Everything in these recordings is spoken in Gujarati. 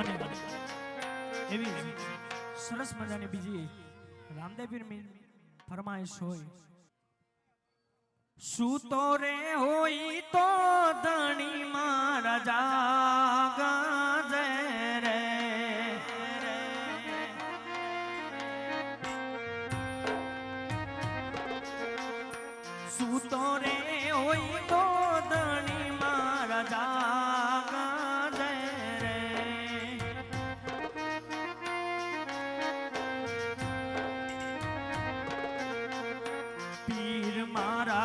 અને એવી સરસ મજાની બીજી રામદેવીર ફરમાઈશ હોય. સૂતો રે હોય તો ધણી મારા જાગજે રે. સૂતો રે હોય તો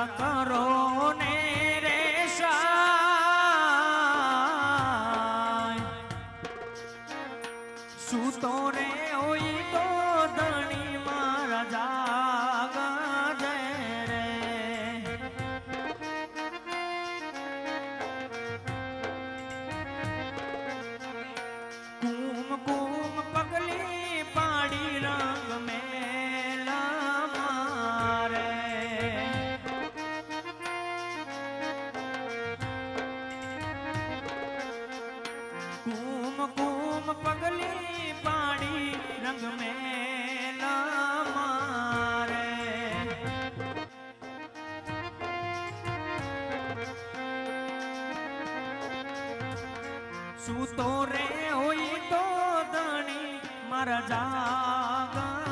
મારા કરો ને રે સહાય. સૂતો રે હોય તો ધણી મારા જાગજે રે કુમ કુમ પગલી પગલી પાડી રંગ મેલા મારે. સૂતો રે હોય તો ધણી મારા જા